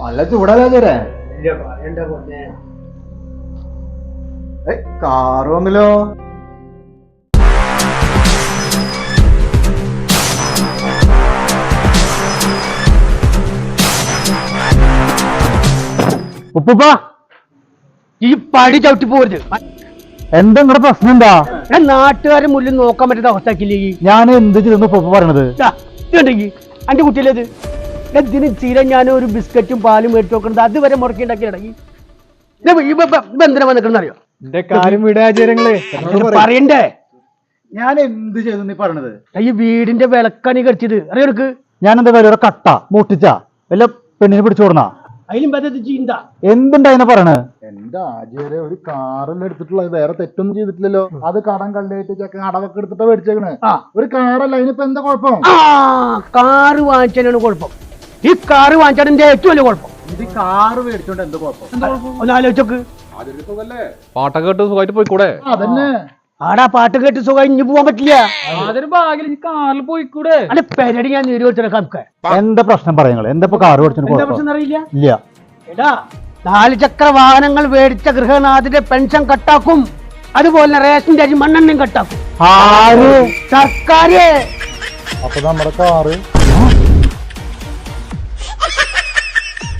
നല്ല ചൂടല്ലേ ചേരെ കാറ് വന്നല്ലോ. ഉപ്പുപ്പ ഈ പടി ചവിട്ടി പോരുത്. എന്താ നിങ്ങളുടെ പ്രശ്നം എന്താ? ഞാൻ നാട്ടുകാരെ മുന്നിൽ നോക്കാൻ പറ്റുന്ന ഈ? ഞാൻ എന്ത് ചെയ്തെന്ന് ഉപ്പുപ്പ പറയണത്? ഇതുണ്ടെങ്കിൽ അന്റെ കുട്ടിയിലേത് ഇതിന് ചീര ഞാൻ ഒരു ബിസ്ക്കറ്റും പാലും മേടിച്ചു നോക്കുന്നത് അതുവരെ മുറക്കി ഉണ്ടാക്കി എന്തിനാ വന്നിക്കണം അറിയോ എന്റെ കാര്യം വിടാചാരങ്ങൾ പറയണ്ടേ? ഞാൻ എന്ത് ചെയ്തു നീ പറഞ്ഞത്? ഈ വീടിന്റെ വിളക്കാണ് ഈ കടിച്ചത്. അറിയോ എനിക്ക് ഞാൻ എന്താ പറയുക കട്ട മുട്ടിച്ച. വല്ല പെണ്ണിനെ പിടിച്ചോടണ അതിലും ചിന്ത. എന്തുണ്ടായിനെ പറയണേ? എന്റെ ആചാര്യ ഒരു കാറല്ലേ എടുത്തിട്ടുള്ള വേറെ തെറ്റൊന്നും ചെയ്തിട്ടില്ലല്ലോ. അത് കടം കള്ളിയായിട്ട് ചെക്കൻ അടവൊക്കെ എടുത്തിട്ടാ മേടിച്ചേക്കണേ. ഒരു കാറല്ല അതിനിപ്പോ എന്താ കുഴപ്പം? ആ കാറ് വാങ്ങിച്ചതിനാണ് കുഴപ്പം. ഈ കാറ് വാങ്ങിച്ചാൽ എന്റെ ഏറ്റവും വലിയ കുഴപ്പം. ഇത് കാറ് മേടിച്ചോണ്ട് എന്ത് കുഴപ്പം? ഒന്ന് ആലോചിച്ചോക്ക്. പാട്ടൊക്കെ കേട്ട് സുഖമായിട്ട് പോയിക്കൂടെ? അതന്നെ. ആടാ പാട്ട് കേട്ട് സുഖം ഇനി പോവാൻ പറ്റില്ല. അതൊരു ഭാഗ്യം കാറിൽ പോയിക്കൂടെ? അല്ലെ പെരടി ഞാൻ നിരോധിച്ചെടുക്കാം എന്താ പ്രശ്നം പറയുന്നത് എന്താ ഇപ്പൊ കാറ് എന്താ പ്രശ്നം അറിയില്ല ഇല്ല. എടാ നാല് ചക്ര വാഹനങ്ങൾ മേടിച്ച ഗൃഹനാഥിന്റെ പെൻഷൻ കട്ടാക്കും. അതുപോലെ റേഷന്റെ അരി മണ്ണെണ്ണയും കട്ടാക്കും. ആര്? സർക്കാര്. അപ്പൊ നമ്മുടെ കാറ്